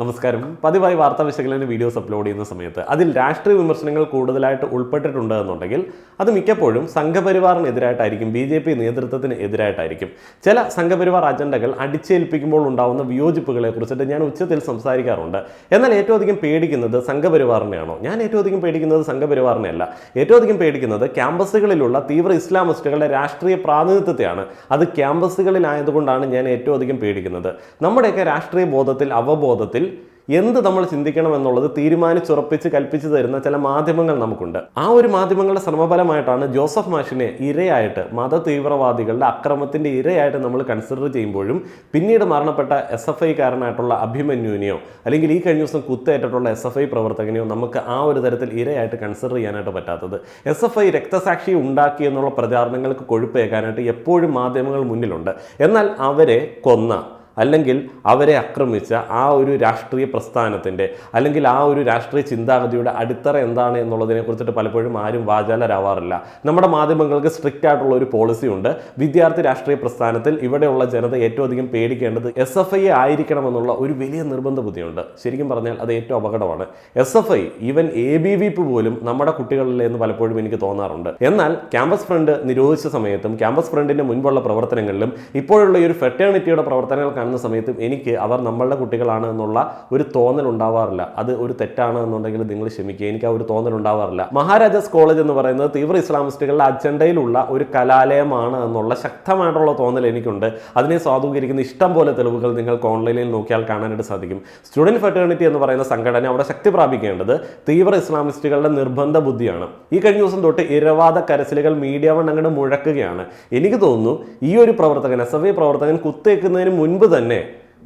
നമസ്കാരം. പതിവായി വാർത്താ വിശകലന വീഡിയോസ് അപ്ലോഡ് ചെയ്യുന്ന സമയത്ത് അതിൽ രാഷ്ട്രീയ വിമർശനങ്ങൾ കൂടുതലായിട്ട് ഉൾപ്പെട്ടിട്ടുണ്ട് എന്നുണ്ടെങ്കിൽ അത് മിക്കപ്പോഴും സംഘപരിവാറിനെതിരായിട്ടായിരിക്കും ബി ജെ പി നേതൃത്വത്തിന് എതിരായിട്ടായിരിക്കും. ചില സംഘപരിവാർ അജണ്ടകൾ അടിച്ചേൽപ്പിക്കുമ്പോൾ ഉണ്ടാവുന്ന വിയോജിപ്പുകളെ കുറിച്ചിട്ട് ഞാൻ ഉച്ചത്തിൽ സംസാരിക്കാറുണ്ട്. എന്നാൽ ഏറ്റവും അധികം പേടിക്കുന്നത് സംഘപരിവാറിനെയാണോ? ഞാൻ ഏറ്റവും അധികം പേടിക്കുന്നത് സംഘപരിവാറിനെ അല്ല ഏറ്റവും അധികം പേടിക്കുന്നത് ക്യാമ്പസുകളിലുള്ള തീവ്ര ഇസ്ലാമിസ്റ്റുകളുടെ രാഷ്ട്രീയ പ്രാതിനിധ്യത്തെയാണ്. അത് ക്യാമ്പസുകളിലായതുകൊണ്ടാണ് ഞാൻ ഏറ്റവും അധികം പേടിക്കുന്നത്. നമ്മുടെയൊക്കെ രാഷ്ട്രീയ ബോധത്തിൽ അവബോധത്തിൽ എന്ത് നമ്മൾ ചിന്തിക്കണം എന്നുള്ളത് തീരുമാനിച്ചുറപ്പിച്ച് കൽപ്പിച്ചു തരുന്ന ചില മാധ്യമങ്ങൾ നമുക്കുണ്ട്. ആ ഒരു മാധ്യമങ്ങളുടെ ശ്രമഫലമായിട്ടാണ് ജോസഫ് മാഷിനെ ഇരയായിട്ട് മത തീവ്രവാദികളുടെ അക്രമത്തിന്റെ ഇരയായിട്ട് നമ്മൾ കൺസിഡർ ചെയ്യുമ്പോഴും പിന്നീട് മരണപ്പെട്ട എസ് എഫ് ഐക്കാരനായിട്ടുള്ള അഭിമന്യുവിനെയോ അല്ലെങ്കിൽ ഈ കഴിഞ്ഞ ദിവസം കുത്തേറ്റിട്ടുള്ള എസ് എഫ് ഐ പ്രവർത്തകനെയോ നമുക്ക് ആ ഒരു തരത്തിൽ ഇരയായിട്ട് കൺസിഡർ ചെയ്യാനായിട്ട് പറ്റാത്തത്. എസ് എഫ് ഐ രക്തസാക്ഷി ഉണ്ടാക്കി എന്നുള്ള പ്രചാരണങ്ങൾക്ക് കൊഴുപ്പേക്കാനായിട്ട് എപ്പോഴും മാധ്യമങ്ങൾ മുന്നിലുണ്ട്. എന്നാൽ അവരെ കൊന്ന അല്ലെങ്കിൽ അവരെ ആക്രമിച്ച ആ ഒരു രാഷ്ട്രീയ പ്രസ്ഥാനത്തിന്റെ അല്ലെങ്കിൽ ആ ഒരു രാഷ്ട്രീയ ചിന്താഗതിയുടെ അടിത്തറ എന്താണ് എന്നുള്ളതിനെ കുറിച്ചിട്ട് പലപ്പോഴും ആരും വാചാലരാവാറില്ല. നമ്മുടെ മാധ്യമങ്ങൾക്ക് സ്ട്രിക്റ്റ് ആയിട്ടുള്ള ഒരു പോളിസി ഉണ്ട്. വിദ്യാർത്ഥി രാഷ്ട്രീയ പ്രസ്ഥാനത്തിൽ ഇവിടെയുള്ള ജനത ഏറ്റവും അധികം പേടിക്കേണ്ടത് എസ് എഫ് ഐ ആയിരിക്കണമെന്നുള്ള ഒരു വലിയ നിർബന്ധ ബുദ്ധിയുണ്ട്. ശരിക്കും പറഞ്ഞാൽ അത് ഏറ്റവും അപകടമാണ്. S F I even A B V P പോലും നമ്മുടെ കുട്ടികളിൽ എന്ന് പലപ്പോഴും എനിക്ക് തോന്നാറുണ്ട്. എന്നാൽ ക്യാമ്പസ് ഫ്രണ്ട് നിരോധിച്ച സമയത്തും ക്യാമ്പസ് ഫ്രണ്ടിന്റെ മുൻപുള്ള പ്രവർത്തനങ്ങളിലും ഇപ്പോഴുള്ള ഈ ഒരു ഫെറ്റേണിറ്റിയുടെ പ്രവർത്തനങ്ങൾ കാണുന്ന സമയത്തും എനിക്ക് അവർ നമ്മളുടെ കുട്ടികളാണ് എന്നുള്ള ഒരു തോന്നൽ ഉണ്ടാവാറില്ല. അത് ഒരു തെറ്റാണ് എന്നുണ്ടെങ്കിൽ നിങ്ങൾ ക്ഷമിക്കുക. എനിക്ക് ആ ഒരു തോന്നൽ ഉണ്ടാവാറില്ല. മഹാരാജാസ് കോളേജ് എന്ന് പറയുന്നത് തീവ്ര ഇസ്ലാമിസ്റ്റുകളുടെ അജണ്ടയിലുള്ള ഒരു കലാലയമാണ് എന്നുള്ള ശക്തമായിട്ടുള്ള തോന്നൽ എനിക്കുണ്ട്. അതിനെ സ്വാധീകരിക്കുന്ന ഇഷ്ടം പോലെ തെളിവുകൾ നിങ്ങൾക്ക് ഓൺലൈനിൽ നോക്കിയാൽ കാണാനായിട്ട് സാധിക്കും. സ്റ്റുഡന്റ് ഫെറ്റേണിറ്റി എന്ന് പറയുന്ന സംഘടന അവിടെ ശക്തി പ്രാപിക്കേണ്ടത് തീവ്ര ഇസ്ലാമിസ്റ്റുകളുടെ നിർബന്ധ ബുദ്ധിയാണ്. ഈ കഴിഞ്ഞ ദിവസം തൊട്ട് ഇരവാദ കരച്ചിലുകൾ മീഡിയ വൺ അങ്ങോട്ട് മുഴക്കുകയാണ്. എനിക്ക് തോന്നുന്നു ഈ ഒരു പ്രവർത്തകൻ എസ് എഫ് ഐ പ്രവർത്തകൻ കുത്തേക്കുന്നതിന് മുൻപ് തന്നെ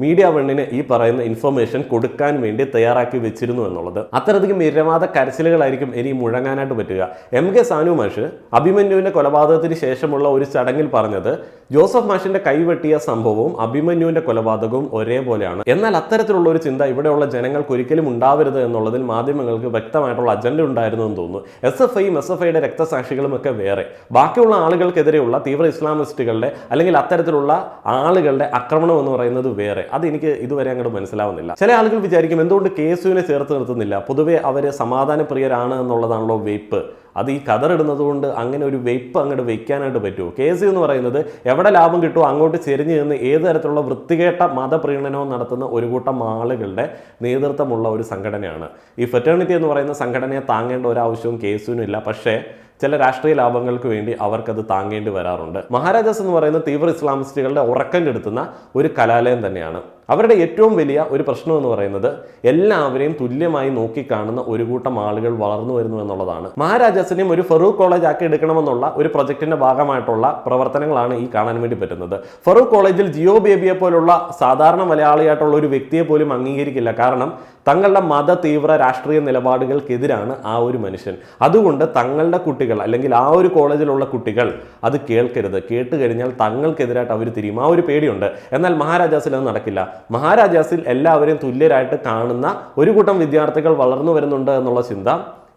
മീഡിയ വണ്ണിന് ഈ പറയുന്ന ഇൻഫർമേഷൻ കൊടുക്കാൻ വേണ്ടി തയ്യാറാക്കി വെച്ചിരുന്നു എന്നുള്ളത്. അത്രയധികം നിരവാദ കരച്ചിലുകളായിരിക്കും ഇനി മുഴങ്ങാനായിട്ട് പറ്റുക. എം കെ സാനു മാഷ് അഭിമന്യുവിന്റെ കൊലപാതകത്തിന് ശേഷമുള്ള ഒരു ചടങ്ങിൽ പറഞ്ഞത് ജോസഫ് മാഷിന്റെ കൈവെട്ടിയ സംഭവവും അഭിമന്യുവിന്റെ കൊലപാതകവും ഒരേപോലെയാണ്. എന്നാൽ അത്തരത്തിലുള്ള ഒരു ചിന്ത ഇവിടെയുള്ള ജനങ്ങൾക്ക് ഒരിക്കലും ഉണ്ടാവരുത് എന്നുള്ളതിൽ മാധ്യമങ്ങൾക്ക് വ്യക്തമായിട്ടുള്ള അജണ്ട ഉണ്ടായിരുന്നു എന്ന് തോന്നുന്നു. എസ് എഫ് ഐയും എസ് എഫ് ഐയുടെ രക്തസാക്ഷികളും ഒക്കെ വേറെ. ബാക്കിയുള്ള ആളുകൾക്കെതിരെയുള്ള തീവ്ര ഇസ്ലാമിസ്റ്റുകളുടെ അല്ലെങ്കിൽ അത്തരത്തിലുള്ള ആളുകളുടെ ആക്രമണം എന്ന് പറയുന്നത് വേറെ. അത് എനിക്ക് ഇതുവരെ അങ്ങോട്ട് മനസ്സിലാവുന്നില്ല. ചില ആളുകൾ വിചാരിക്കും എന്തുകൊണ്ട് കെ എസ് യുവിനെ ചേർത്ത് നിർത്തുന്നില്ല? പൊതുവെ അവർ സമാധാനപ്രിയരാണ് എന്നുള്ളതാണല്ലോ വെയ്പ്പ്. അത് ഈ കതറിടുന്നത് കൊണ്ട് അങ്ങനെ ഒരു വെയ്പ്പ് അങ്ങോട്ട് വെക്കാനായിട്ട് പറ്റുമോ? കെ എസ് എന്ന് പറയുന്നത് എവിടെ ലാഭം കിട്ടുമോ അങ്ങോട്ട് ചെരിഞ്ഞു നിന്ന് ഏത് തരത്തിലുള്ള വൃത്തികേട്ട മതപ്രീണനവും നടത്തുന്ന ഒരു കൂട്ടം ആളുകളുടെ നേതൃത്വമുള്ള ഒരു സംഘടനയാണ്. ഈ ഫെറ്റേണിറ്റി എന്ന് പറയുന്ന സംഘടനയെ താങ്ങേണ്ട ഒരാവശ്യവും കെ എസ് ഇല്ല പക്ഷേ ചില രാഷ്ട്രീയ ലാഭങ്ങൾക്ക് വേണ്ടി അവർക്കത് താങ്ങേണ്ടി വരാറുണ്ട്. മഹാരാജാസ് എന്ന് പറയുന്ന തീവ്ര ഇസ്ലാമിസ്റ്റുകളുടെ ഉറക്കം കെടുത്തുന്ന ഒരു കലാലയം തന്നെയാണ് അവരുടെ ഏറ്റവും വലിയ ഒരു പ്രശ്നം എന്ന് പറയുന്നത് എല്ലാവരെയും തുല്യമായി നോക്കിക്കാണുന്ന ഒരു കൂട്ടം ആളുകൾ വളർന്നു വരുന്നു എന്നുള്ളതാണ്. മഹാരാജാസിനെയും ഒരു ഫറൂഖ് കോളേജ് ആക്കി എടുക്കണമെന്നുള്ള ഒരു പ്രൊജക്ടിന്റെ ഭാഗമായിട്ടുള്ള പ്രവർത്തനങ്ങളാണ് ഈ കാണാൻ വേണ്ടി പറ്റുന്നത്. ഫറൂഖ് കോളേജിൽ ജിയോ ബേബിയെ പോലുള്ള സാധാരണ മലയാളിയായിട്ടുള്ള ഒരു വ്യക്തിയെ പോലും അംഗീകരിക്കില്ല. കാരണം തങ്ങളുടെ മത തീവ്ര രാഷ്ട്രീയ നിലപാടുകൾക്കെതിരാണ് ആ ഒരു മനുഷ്യൻ. അതുകൊണ്ട് തങ്ങളുടെ കുട്ടികൾ അല്ലെങ്കിൽ ആ ഒരു കോളേജിലുള്ള കുട്ടികൾ അത് കേൾക്കരുത്. കേട്ട് കഴിഞ്ഞാൽ തങ്ങൾക്കെതിരായിട്ട് അവർ തിരിയും. ആ ഒരു പേടിയുണ്ട്. എന്നാൽ മഹാരാജാസിൽ അത് നടക്കില്ല. മഹാരാജാസിൽ എല്ലാവരെയും തുല്യരായിട്ട് കാണുന്ന ഒരു കൂട്ടം വിദ്യാർത്ഥികൾ വളർന്നു വരുന്നുണ്ട് എന്നുള്ള ചിന്ത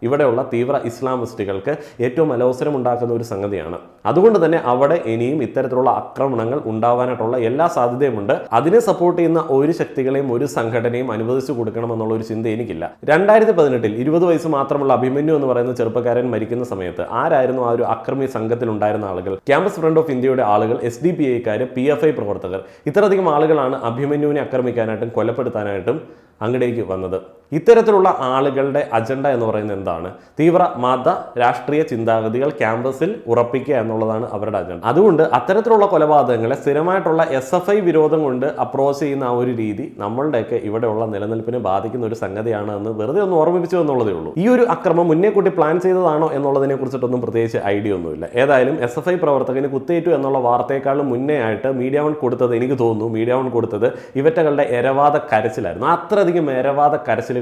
ഇവിടെയുള്ള തീവ്ര ഇസ്ലാമിസ്റ്റുകൾക്ക് ഏറ്റവും അലോസരം ഉണ്ടാക്കുന്ന ഒരു സംഗതിയാണ്. അതുകൊണ്ട് തന്നെ അവിടെ ഇനിയും ഇത്തരത്തിലുള്ള ആക്രമണങ്ങൾ ഉണ്ടാവാനായിട്ടുള്ള എല്ലാ സാധ്യതയുമുണ്ട്. അതിനെ സപ്പോർട്ട് ചെയ്യുന്ന ഒരു ശക്തികളെയും ഒരു സംഘടനയും അനുവദിച്ചു കൊടുക്കണമെന്നുള്ള ഒരു ചിന്ത എനിക്കില്ല. രണ്ടായിരത്തി പതിനെട്ടിൽ ഇരുപത് വയസ്സ് മാത്രമുള്ള അഭിമന്യു എന്ന് പറയുന്ന ചെറുപ്പക്കാരൻ മരിക്കുന്ന സമയത്ത് ആരായിരുന്നു ആ ഒരു അക്രമി സംഘത്തിൽ ഉണ്ടായിരുന്ന ആളുകൾ? ക്യാമ്പസ് ഫ്രണ്ട് ഓഫ് ഇന്ത്യയുടെ ആളുകൾ എസ് ഡി പി ഐക്കാർ പി എഫ് ഐ പ്രവർത്തകർ. ഇത്രയധികം ആളുകളാണ് അഭിമന്യുവിനെ ആക്രമിക്കാനായിട്ടും കൊലപ്പെടുത്താനായിട്ടും അങ്ങടേക്ക് വന്നത്. ഇത്തരത്തിലുള്ള ആളുകളുടെ അജണ്ട എന്ന് പറയുന്നത് എന്താണ്? തീവ്ര മത രാഷ്ട്രീയ ചിന്താഗതികൾ ക്യാമ്പസിൽ ഉറപ്പിക്കുക എന്നുള്ളതാണ് അവരുടെ അജണ്ട. അതുകൊണ്ട് അത്തരത്തിലുള്ള കൊലപാതകങ്ങളെ സ്ഥിരമായിട്ടുള്ള എസ് എഫ് ഐ വിരോധം കൊണ്ട് അപ്രോച്ച് ചെയ്യുന്ന ആ ഒരു രീതി നമ്മളുടെയൊക്കെ ഇവിടെയുള്ള നിലനിൽപ്പിനെ ബാധിക്കുന്ന ഒരു സംഗതിയാണ് എന്ന് വെറുതെ ഒന്ന് ഓർമ്മിപ്പിച്ചു എന്നുള്ളതേ ഉള്ളൂ. ഈ ഒരു അക്രമം മുന്നേ കൂട്ടി പ്ലാൻ ചെയ്തതാണോ എന്നുള്ളതിനെ കുറിച്ചിട്ടൊന്നും പ്രത്യേകിച്ച് ഐഡിയ ഒന്നുമില്ല. ഏതായാലും എസ് എഫ് ഐ പ്രവർത്തകന് കുത്തേറ്റു എന്നുള്ള വാർത്തയെക്കാളും മുന്നേ ആയിട്ട് മീഡിയ വൺ കൊടുത്തത് എനിക്ക് തോന്നുന്നു മീഡിയ വൺ കൊടുത്തത് ഇവറ്റകളുടെ എരവാദ കരച്ചിലായിരുന്നു. അത്രയധികം എരവാദ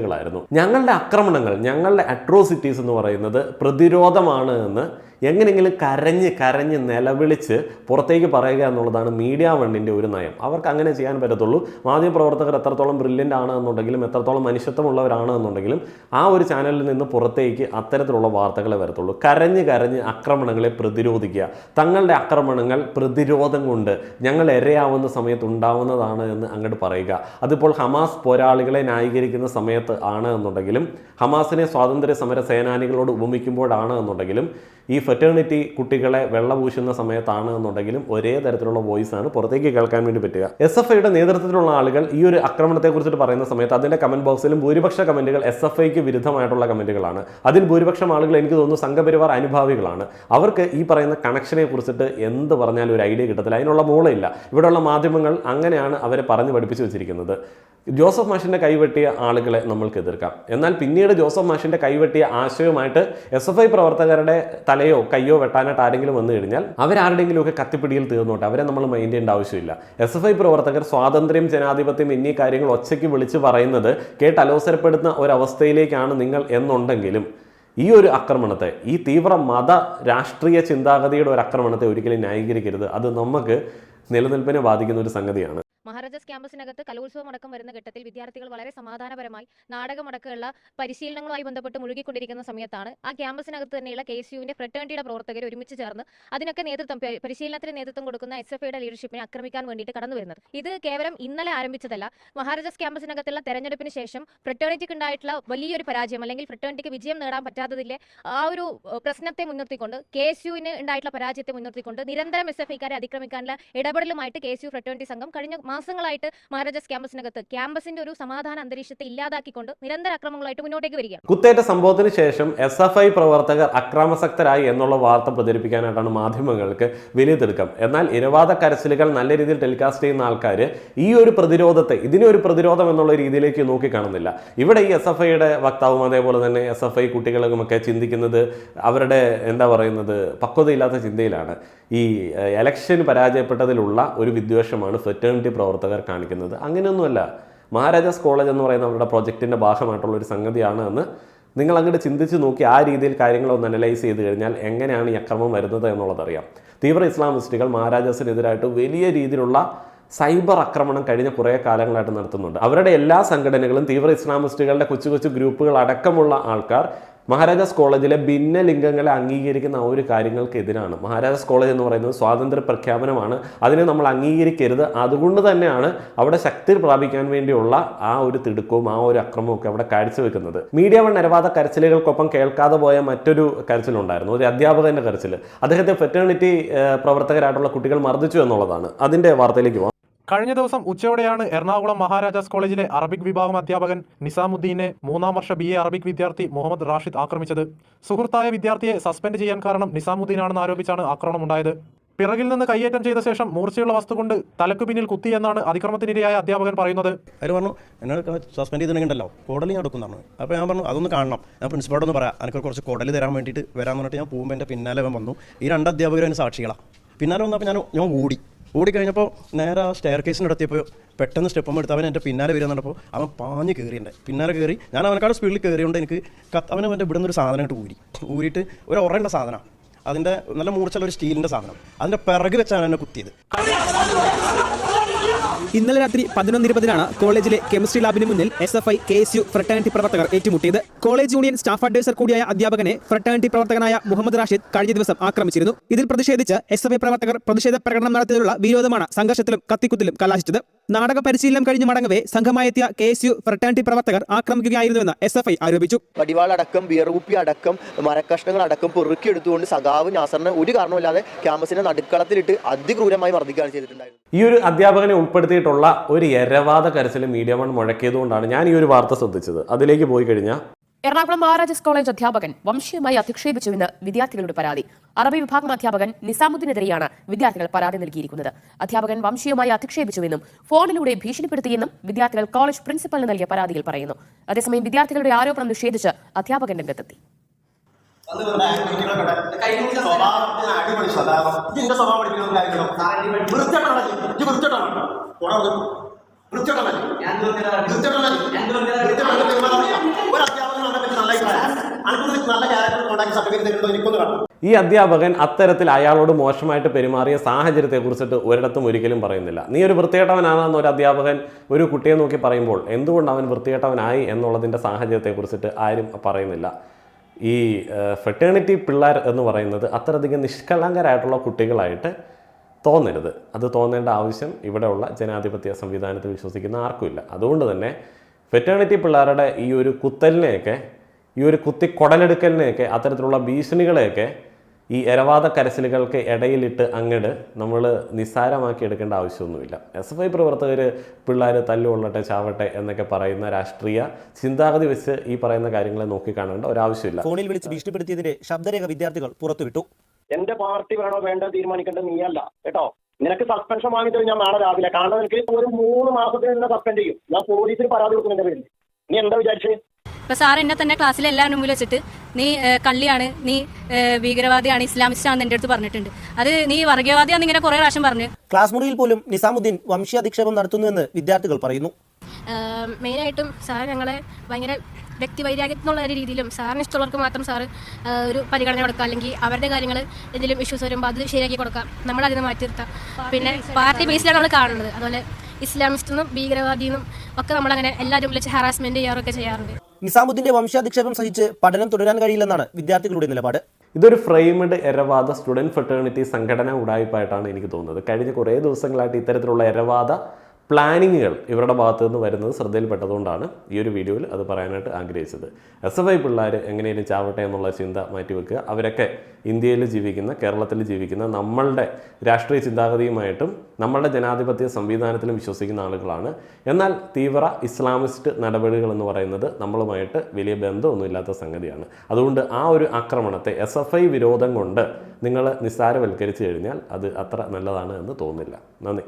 കരച്ചിലുകളായിരുന്നു ഞങ്ങളുടെ ആക്രമണങ്ങൾ ഞങ്ങളുടെ അട്രോസിറ്റീസ് എന്ന് പറയുന്നത് പ്രതിരോധമാണ് എന്ന് എങ്ങനെയെങ്കിലും കരഞ്ഞ് കരഞ്ഞ് നിലവിളിച്ച് പുറത്തേക്ക് പറയുക എന്നുള്ളതാണ് മീഡിയ വണ്ണിന്റെ ഒരു നയം. അവർക്ക് അങ്ങനെ ചെയ്യാൻ പറ്റത്തുള്ളൂ. മാധ്യമപ്രവർത്തകർ എത്രത്തോളം ബ്രില്യന്റ് ആണ് എന്നുണ്ടെങ്കിലും എത്രത്തോളം മനുഷ്യത്വമുള്ളവരാണ് എന്നുണ്ടെങ്കിലും ആ ഒരു ചാനലിൽ നിന്ന് പുറത്തേക്ക് അത്തരത്തിലുള്ള വാർത്തകളെ വരത്തുള്ളൂ. കരഞ്ഞ് കരഞ്ഞ് ആക്രമണങ്ങളെ പ്രതിരോധിക്കുക. തങ്ങളുടെ ആക്രമണങ്ങൾ പ്രതിരോധം കൊണ്ട് ഞങ്ങൾ ഇരയാവുന്ന സമയത്ത് ഉണ്ടാവുന്നതാണ് എന്ന് അങ്ങോട്ട് പറയുക. അതിപ്പോൾ ഹമാസ് പോരാളികളെ ന്യായീകരിക്കുന്ന സമയത്ത് ആണ് എന്നുണ്ടെങ്കിലും ഹമാസിനെ സ്വാതന്ത്ര്യ സമര സേനാനികളോട് ഉപമിക്കുമ്പോഴാണ് എന്നുണ്ടെങ്കിലും ഈ ഫെറ്റേണിറ്റി കുട്ടികളെ വെള്ളപൂശുന്ന സമയത്താണ് എന്നുണ്ടെങ്കിലും ഒരേ തരത്തിലുള്ള വോയിസ് ആണ് പുറത്തേക്ക് കേൾക്കാൻ വേണ്ടി പറ്റുക. എസ് എഫ് ഐയുടെ നേതൃത്വത്തിലുള്ള ആളുകൾ ഈ ഒരു ആക്രമണത്തെ കുറിച്ചിട്ട് പറയുന്ന സമയത്ത് അതിന്റെ കമന്റ് ബോക്സിലും ഭൂരിപക്ഷ കമന്റുകൾ എസ് എഫ് ഐക്ക് വിരുദ്ധമായിട്ടുള്ള കമന്റുകളാണ് അതിൽ ഭൂരിപക്ഷം ആളുകൾ എനിക്ക് തോന്നുന്നു സംഘപരിവാർ അനുഭാവികളാണ്. അവർക്ക് ഈ പറയുന്ന കണക്ഷനെ കുറിച്ചിട്ട് എന്ത് പറഞ്ഞാലും ഒരു ഐഡിയ കിട്ടത്തില്ല. അതിനുള്ള മൂളയില്ല. ഇവിടെയുള്ള മാധ്യമങ്ങൾ അങ്ങനെയാണ് അവരെ പറഞ്ഞു പഠിപ്പിച്ചു വെച്ചിരിക്കുന്നത്. ജോസഫ് മാഷിന്റെ കൈവെട്ടിയ ആളുകളെ നമ്മൾക്ക് എതിർക്കാം. എന്നാൽ പിന്നീട് ജോസഫ് മാഷിന്റെ കൈവെട്ടിയ ആശയവുമായിട്ട് എസ് എഫ് ഐ പ്രവർത്തകരുടെ തലയോ കയ്യോ വെട്ടാനായിട്ട് ആരെങ്കിലും വന്നു കഴിഞ്ഞാൽ അവരാരുടെങ്കിലുമൊക്കെ കത്തിപ്പിടിയിൽ തീർന്നോട്ടെ. അവരെ നമ്മൾ മൈൻഡ് ചെയ്യേണ്ട ആവശ്യമില്ല. എസ് എഫ് ഐ പ്രവർത്തകർ സ്വാതന്ത്ര്യം ജനാധിപത്യം എന്നീ കാര്യങ്ങൾ ഒച്ചയ്ക്ക് വിളിച്ച് പറയുന്നത് കേട്ട് അലോസരപ്പെടുന്ന ഒരവസ്ഥയിലേക്കാണ് നിങ്ങൾ എന്നുണ്ടെങ്കിലും ഈ ഒരു ആക്രമണത്തെ ഈ തീവ്ര മത രാഷ്ട്രീയ ചിന്താഗതിയുടെ ഒരു ആക്രമണത്തെ ഒരിക്കലും ന്യായീകരിക്കരുത്. അത് നമുക്ക് നിലനിൽപ്പിനെ ബാധിക്കുന്ന ഒരു സംഗതിയാണ്. മഹാരാജാസ് ക്യാമ്പസിനകത്ത് കലോത്സവം അടക്കം വരുന്ന ഘട്ടത്തിൽ വിദ്യാർത്ഥികൾ വളരെ സമാധാനപരമായി നാടകമടക്കമുള്ള പരിശീലനങ്ങളുമായി ബന്ധപ്പെട്ട് മുഴുകിക്കൊണ്ടിരിക്കുന്ന സമയത്താണ് ആ ക്യാമ്പസിനകത്ത് തന്നെയുള്ള കെ സി യുവിന്റെ ഫ്രട്ടേണിറ്റിയുടെ പ്രവർത്തകർ ഒരുമിച്ച് ചേർന്ന് അതിനൊക്കെ നേതൃത്വം പരിശീലനത്തിന് നേതൃത്വം കൊടുക്കുന്ന എസ് എഫ് ഐയുടെ ലീഡർഷിപ്പിനെ ആക്രമിക്കാൻ വേണ്ടിയിട്ട് കടന്നു വരുന്നത്. ഇത് കേവലം ഇന്നലെ ആരംഭിച്ചതല്ല. മഹാരാജാസ് ക്യാമ്പസിനകത്തുള്ള തെരഞ്ഞെടുപ്പിന് ശേഷം ഫ്രട്ടേണിറ്റിക്ക് ഉണ്ടായിട്ടുള്ള വലിയൊരു പരാജയം അല്ലെങ്കിൽ ഫ്രട്ടേണിറ്റിക്ക് വിജയം നേടാൻ പറ്റാത്തതിലെ ആ ഒരു പ്രശ്നത്തെ മുൻനിർത്തിക്കൊണ്ട് കെ എസ് യുവിന് ഉണ്ടായിട്ടുള്ള പരാജയത്തെ മുൻനിർത്തിക്കൊണ്ട് നിരന്തരം എസ് എഫ് ഐക്കാരെ അതിക്രമിക്കാനുള്ള ഇടപെടലുമായിട്ട് കെ എസ് യു ഫ്രട്ടേണിറ്റി സംഘം കഴിഞ്ഞ മാസങ്ങളായിട്ട് മഹാരാജാസ് ക്യാമ്പസിനകത്ത് ക്യാമ്പസിന്റെ ഒരു സമാധാന അന്തരീക്ഷത്തെ ഇല്ലാതാക്കിക്കൊണ്ട് നിരന്തര അക്രമങ്ങളായിട്ട് മുന്നോട്ടേക്ക് വരികയാണ് കുത്തേറ്റ സംഭവത്തിന് ശേഷം എസ് എഫ് ഐ പ്രവർത്തകർ അക്രമസക്തരായി എന്നുള്ള വാർത്ത പ്രചരിപ്പിക്കാനായിട്ടാണ് മാധ്യമങ്ങൾക്ക് വലിയ എന്നാൽ ഇരവാദ കരച്ചിലുകൾ നല്ല രീതിയിൽ ടെലികാസ്റ്റ് ചെയ്യുന്ന ആൾക്കാർ ഈ ഒരു പ്രതിരോധത്തെ ഇതിനെ ഒരു പ്രതിരോധം എന്നുള്ള രീതിയിലേക്ക് നോക്കിക്കാണുന്നില്ല ഇവിടെ ഈ എസ് എഫ് ഐയുടെ വക്താവും അതേപോലെ തന്നെ എസ് എഫ് ഐ കുട്ടികളുമൊക്കെ ചിന്തിക്കുന്നത് അവരുടെ എന്താ പറയുന്നത് പക്വതയില്ലാത്ത ചിന്തയിലാണ്. ഈ എലക്ഷൻ പരാജയപ്പെട്ടതിലുള്ള ഒരു വിദ്വേഷമാണ് ഫെറ്റേണിറ്റി പ്രവർത്തകർ കാണിക്കുന്നത്. അങ്ങനെയൊന്നുമല്ല. മഹാരാജാസ് കോളേജ് എന്ന് പറയുന്ന അവരുടെ പ്രൊജക്ടിന്റെ ഭാഗമായിട്ടുള്ള ഒരു സംഗതിയാണ് എന്ന് നിങ്ങൾ അങ്ങോട്ട് ചിന്തിച്ച് നോക്കി ആ രീതിയിൽ കാര്യങ്ങളൊന്ന് അനലൈസ് ചെയ്ത് കഴിഞ്ഞാൽ എങ്ങനെയാണ് ഈ അക്രമം വരുന്നത് എന്നുള്ളതറിയാം തീവ്ര ഇസ്ലാമിസ്റ്റുകൾ മഹാരാജാസിനെതിരായിട്ട് വലിയ രീതിയിലുള്ള സൈബർ ആക്രമണം കഴിഞ്ഞ കുറേ കാലങ്ങളായിട്ട് നടത്തുന്നുണ്ട്. അവരുടെ എല്ലാ സംഘടനകളും തീവ്ര ഇസ്ലാമിസ്റ്റുകളുടെ കൊച്ചു കൊച്ചു ഗ്രൂപ്പുകൾ അടക്കമുള്ള ആൾക്കാർ മഹാരാജാസ് കോളേജിലെ ഭിന്നലിംഗങ്ങളെ അംഗീകരിക്കുന്ന ആ ഒരു കാര്യങ്ങൾക്കെതിരാണ്. മഹാരാജാസ് കോളേജ് എന്ന് പറയുന്നത് സ്വാതന്ത്ര്യ പ്രഖ്യാപനമാണ്. അതിനെ നമ്മൾ അംഗീകരിക്കരുത്. അതുകൊണ്ട് തന്നെയാണ് അവിടെ ശക്തി പ്രാപിക്കാൻ വേണ്ടിയുള്ള ആ ഒരു തിടുക്കവും ആ ഒരു അക്രമവും ഒക്കെ അവിടെ കാഴ്ചവെക്കുന്നത്. മീഡിയ വൺ നിരവാദ കരച്ചിലുകൾക്കൊപ്പം കേൾക്കാതെ പോയ മറ്റൊരു കരച്ചിലുണ്ടായിരുന്നു. ഒരു അധ്യാപകന്റെ കരച്ചിൽ അദ്ദേഹത്തെ ഫെറ്റേണിറ്റി പ്രവർത്തകരായിട്ടുള്ള കുട്ടികൾ മർദ്ദിച്ചു എന്നുള്ളതാണ്. അതിന്റെ വാർത്തയിലേക്ക് പോകാം കഴിഞ്ഞ ദിവസം ഉച്ചയോടെയാണ് എറണാകുളം മഹാരാജാസ് കോളേജിലെ അറബിക് വിഭാഗം അധ്യാപകൻ നിസാമുദ്ദീനെ മൂന്നാം വർഷ ബി എ അറബിക് വിദ്യാർത്ഥി മുഹമ്മദ് റാഷിദ് ആക്രമിച്ചത്. സുഹൃത്തായ വിദ്യാർത്ഥിയെ സസ്പെൻഡ് ചെയ്യാൻ കാരണം നിസാമുദ്ദീനാണെന്ന് ആരോപിച്ചാണ് ആക്രമണം ഉണ്ടായത് പിറകിൽ നിന്ന് കയ്യേറ്റം ചെയ്ത ശേഷം മൂർച്ചയുള്ള വസ്തു കൊണ്ട് തലക്കു പിന്നിൽ കുത്തി എന്നാണ് അതിക്രമത്തിനിരയായ അധ്യാപകൻ പറയുന്നത്. അവർ പറഞ്ഞു എന്നെ സസ്പെൻഡ് ചെയ്തിട്ടുണ്ടല്ലോ കോടലി ഞാൻ പറഞ്ഞു. അപ്പോൾ ഞാൻ പറഞ്ഞു അതൊന്ന് കാണണം. ഞാൻ പ്രിൻസിപ്പാളോട് ഒന്ന് പറയാം. എനിക്ക് കുറച്ച് കോടലി തരാൻ വേണ്ടിയിട്ട് വരാൻ പറഞ്ഞിട്ട് ഞാൻ പോകുമ്പോൾ എന്റെ പിന്നാലെ വന്നു. ഈ രണ്ട് അധ്യാപകരും അതിന് സാക്ഷികളാണ് പിന്നാലെ വന്നപ്പോൾ ഞാൻ ഞാൻ ഓടി. ഓടി കഴിഞ്ഞപ്പോൾ നേരെ ആ സ്റ്റെയർ കേസിനെടുത്തിയപ്പോൾ പെട്ടെന്ന് സ്റ്റെപ്പം എടുത്ത് അവൻ എന്റെ പിന്നാലെ വരിക എന്നപ്പോൾ അവൻ പാഞ്ഞ് കയറിയുണ്ട് പിന്നാലെ കയറി ഞാൻ അവനക്കാട് സ്പീഡിൽ കയറിയോണ്ട് എനിക്ക് കത്ത് അവൻ അവന്റെ ഇവിടെ നിന്നൊരു ഒരു സാധനം ഇട്ട് ഊരി. ഊരിയിട്ട് ഒരു ഉറയുള്ള സാധനം അതിന്റെ നല്ല മൂർച്ചുള്ള ഒരു സ്റ്റീലിന്റെ സാധനം. അതിന്റെ പിറക് വെച്ചാണ് എന്നെ കുത്തിയത്. ഇന്നലെ രാത്രി പതിനൊന്ന് ഇരുപതിനാണ് കോളേജിലെ കെമിസ്ട്രി ലാബിന് മുന്നിൽ S F I K S U fraternity പ്രവർത്തകർ ഏറ്റുമുട്ടിയത്. കോളേജ് യൂണിയൻ സ്റ്റാഫ് അഡ്വൈസർ കൂടിയായ അധ്യാപകനെ ഫ്രട്ടേണിറ്റി പ്രവർത്തകനായ മുഹമ്മദ് റാഷിദ് കഴിഞ്ഞ ദിവസം ആക്രമിച്ചിരുന്നു. ഇതിൽ പ്രതിഷേധിച്ച് എസ് എഫ് ഐ പ്രവർത്തകർ പ്രതിഷേധ പ്രകടനം നടത്തിയതിലുള്ള വിരോധമാണ് സംഘർഷത്തിലും കത്തിക്കുത്തിലും കലാശിച്ചത്. നാടക പരിശീലനം കഴിഞ്ഞ് മടങ്ങവേ സംഘമായെത്തിയ കെ എസ് യു ഫ്രട്ടേണിറ്റി പ്രവർത്തകർ ആക്രമിക്കുകയായിരുന്നുവെന്ന് എസ് എഫ് ഐ ആരോപിച്ചു. വടിവാളടക്കം ബിയർകുപ്പി അടക്കം മരക്കഷ്ണങ്ങൾ അടക്കം പെറുക്കിയെടുത്തുകൊണ്ട് സഖാവ് നാസറിനെ ഒരു കാരണമില്ലാതെ ക്യാമ്പസിനെ നടുക്കളത്തിലിട്ട് അതിക്രൂരമായി മർദ്ദിക്കുകയാണ് ചെയ്തിട്ടുണ്ടായിരുന്നത്. ഈ ഒരു അധ്യാപകനെ ഉൾപ്പെടുത്തിയിട്ടുള്ള ഒരു എരവാദ കരച്ചിൽ മീഡിയ വൺ മുഴക്കിയതുകൊണ്ടാണ് ഞാൻ ഈ ഒരു വാർത്ത ശ്രദ്ധിച്ചത്. അതിലേക്ക് പോയി കഴിഞ്ഞാൽ എറണാകുളം മഹാരാജാസ് കോളേജ് അധ്യാപകൻ വംശീയമായി അധിക്ഷേപിച്ചുവെന്ന് വിദ്യാർത്ഥികളുടെ പരാതി. അറബി വിഭാഗം അധ്യാപകൻ നിസാമുദ്ദീനെതിരെയാണ് വിദ്യാർത്ഥികൾ പരാതി നൽകിയിരിക്കുന്നത്. അധ്യാപകൻ വംശീയമായി അധിക്ഷേപിച്ചുവെന്നും ഫോണിലൂടെ ഭീഷണിപ്പെടുത്തിയെന്നും വിദ്യാർത്ഥികൾ കോളേജ് പ്രിൻസിപ്പലിന് നൽകിയ പരാതിയിൽ പറയുന്നു. അതേസമയം വിദ്യാർത്ഥികളുടെ ആരോപണം നിഷേധിച്ച് അധ്യാപകൻ രംഗത്തെത്തി. ആക്ടിവിറ്റികളൊക്കെ അടിപൊളി സ്വഭാവം. ഇതിന്റെ സ്വഭാവം പഠിക്കണമെന്നായിരിക്കണം വൃത്തിയോട്ടാണ് ഇത്. വൃത്തിയോട്ടാണ് വൃത്തിയോട്ടാണ് ഒരു അധ്യാപകൻ നമ്മളെ പറ്റി നല്ല അഭിപ്രായം അനക്കൊരു നല്ല ക്യാരക്ടർ ഉണ്ടാക്കി സർട്ടിഫിക്കറ്റ് തരുന്നുണ്ടോ എനിക്കൊന്ന് കാണാം ഈ അധ്യാപകൻ അത്തരത്തിൽ അയാളോട് മോശമായിട്ട് പെരുമാറിയ സാഹചര്യത്തെ കുറിച്ചിട്ട് ഒരിടത്തും ഒരിക്കലും പറയുന്നില്ല. നീ ഒരു വൃത്തികെട്ടവനാണെന്ന് ഒരു അധ്യാപകൻ ഒരു കുട്ടിയെ നോക്കി പറയുമ്പോൾ എന്തുകൊണ്ട് അവൻ വൃത്തികെട്ടവനായി എന്നുള്ളതിന്റെ സാഹചര്യത്തെ കുറിച്ചിട്ട് ആരും പറയുന്നില്ല. ഈ ഫെറ്റേണിറ്റി പിള്ളേർ എന്ന് പറയുന്നത് അത്രയധികം നിഷ്കളങ്കരായിട്ടുള്ള കുട്ടികളായിട്ട് തോന്നരുത്. അത് തോന്നേണ്ട ആവശ്യം ഇവിടെയുള്ള ജനാധിപത്യ സംവിധാനത്തിൽ വിശ്വസിക്കുന്ന ആർക്കുമില്ല. അതുകൊണ്ട് തന്നെ ഫെറ്റേണിറ്റി പിള്ളേരുടെ ഈ ഒരു കുത്തലിനെയൊക്കെ ഈ ഒരു കുത്തി കുടലെടുക്കലിനെയൊക്കെ അത്തരത്തിലുള്ള ഭീഷണികളെയൊക്കെ ഈ എരവാദ കരച്ചിലുകൾക്ക് ഇടയിലിട്ട് അങ്ങട് നമ്മൾ നിസ്സാരമാക്കി എടുക്കേണ്ട ആവശ്യമൊന്നുമില്ല. എസ് എഫ് ഐ പ്രവർത്തകർ പിള്ളേർ തല്ലുകൊള്ളട്ടെ ചാവട്ടെ എന്നൊക്കെ പറയുന്ന രാഷ്ട്രീയ ചിന്താഗതി വെച്ച് ഈ പറയുന്ന കാര്യങ്ങളെ നോക്കിക്കാണേണ്ട ഒരാവശ്യമില്ല. ഫോണിൽ വിളിച്ച് ഭീഷണിപ്പെടുത്തിയതിന്റെ ശബ്ദരേഖ വിദ്യാർത്ഥികൾ പുറത്തുവിട്ടു. എന്റെ പാർട്ടി വേണോ വേണ്ടോ തീരുമാനിക്കേണ്ടത് നീയല്ല കേട്ടോ? നിനക്ക് സസ്പെൻഷൻ വാങ്ങിച്ചത് ഞാൻ നാളെ രാവിലെ. കാരണം എനിക്ക് ഒരു മൂന്ന് മാസത്തിൽ തന്നെ സസ്പെൻഡ് ചെയ്യും. ഞാൻ പോലീസിന് പരാതി കൊടുക്കുന്നതിന്റെ പേരിൽ. നീ എന്താ വിചാരിച്ചേ? ഇപ്പൊ സാർ എന്നെ തന്നെ ക്ലാസ്സിലെ എല്ലാവരും മുമ്പിൽ വെച്ചിട്ട് നീ കള്ളിയാണ് നീ ഭീകരവാദിയാണ് ഇസ്ലാമിസ്റ്റ് ആണെന്ന് എന്റെ അടുത്ത് പറഞ്ഞിട്ടുണ്ട്. അത് നീ വർഗീയവാദിയാണെന്ന് ഇങ്ങനെ കുറെ പ്രാവശ്യം പറഞ്ഞു. ക്ലാസ് മുറിയിൽ പോലും നിസാമുദ്ദീൻ വംശീയ അധിക്ഷേപം നടത്തുന്നുവെന്ന് വിദ്യാർത്ഥികൾ പറയുന്നു. മെയിൻ ആയിട്ടും സാർ ഞങ്ങളെ ഭയങ്കര വ്യക്തി എന്നുള്ള ഒരു രീതിയിലും സാറിന് ഇഷ്ടമുള്ളവർക്ക് മാത്രം സാറ് ഒരു പരിഗണന കൊടുക്കുക. അല്ലെങ്കിൽ അവരുടെ കാര്യങ്ങൾ എന്തെങ്കിലും ഇഷ്യൂസ് വരുമ്പോൾ അത് ശരിയാക്കി കൊടുക്കാം നമ്മൾ അതിനെ മാറ്റി നിർത്താം. പിന്നെ പാർട്ടി ബേസിലാണ് നമ്മൾ കാണുന്നത്. അതുപോലെ ഇസ്ലാമിസ്റ്റും ഭീകരവാദിയെന്നും ഒക്കെ നമ്മളങ്ങനെ എല്ലാവരും വിളിച്ച് ഹറാസ്മെന്റ് ചെയ്യാറൊക്കെ ചെയ്യാറുണ്ട്. നിസാമുദ്ദീന്റെ വംശാധിക്ഷേപം സഹിച്ച് പഠനം തുടരാൻ കഴിയില്ലെന്നാണ് വിദ്യാർത്ഥികളുടെ നിലപാട്. ഇതൊരു ഫ്രെയിംഡ് എരവാദ സ്റ്റുഡന്റ് ഫെറ്റേണിറ്റി സംഘടന ഉടായ്പായിട്ടാണ് എനിക്ക് തോന്നുന്നത്. കഴിഞ്ഞ കുറേ ദിവസങ്ങളായിട്ട് ഇത്തരത്തിലുള്ള എരവാദ പ്ലാനിങ്ങുകൾ ഇവരുടെ ഭാഗത്തു നിന്ന് വരുന്നത് ശ്രദ്ധയിൽപ്പെട്ടതുകൊണ്ടാണ് ഈ ഒരു വീഡിയോയിൽ അത് പറയാനായിട്ട് ആഗ്രഹിച്ചത്. എസ് എഫ് ഐ പിള്ളേർ എങ്ങനെയും ചാവട്ടെ എന്നുള്ള ചിന്ത മാറ്റിവെക്കുക. അവരൊക്കെ ഇന്ത്യയിൽ ജീവിക്കുന്ന കേരളത്തിൽ ജീവിക്കുന്ന നമ്മളുടെ രാഷ്ട്രീയ ചിന്താഗതിയുമായിട്ടും നമ്മളുടെ ജനാധിപത്യ സംവിധാനത്തിലും വിശ്വസിക്കുന്ന ആളുകളാണ്. എന്നാൽ തീവ്ര ഇസ്ലാമിസ്റ്റ് നടപടികൾ എന്ന് പറയുന്നത് നമ്മളുമായിട്ട് വലിയ ബന്ധമൊന്നുമില്ലാത്ത സംഗതിയാണ്. അതുകൊണ്ട് ആ ഒരു ആക്രമണത്തെ എസ് എഫ് ഐ വിരോധം കൊണ്ട് നിങ്ങൾ നിസ്സാരവൽക്കരിച്ചു കഴിഞ്ഞാൽ അത് അത്ര നല്ലതാണ് എന്ന് തോന്നുന്നില്ല നന്ദി.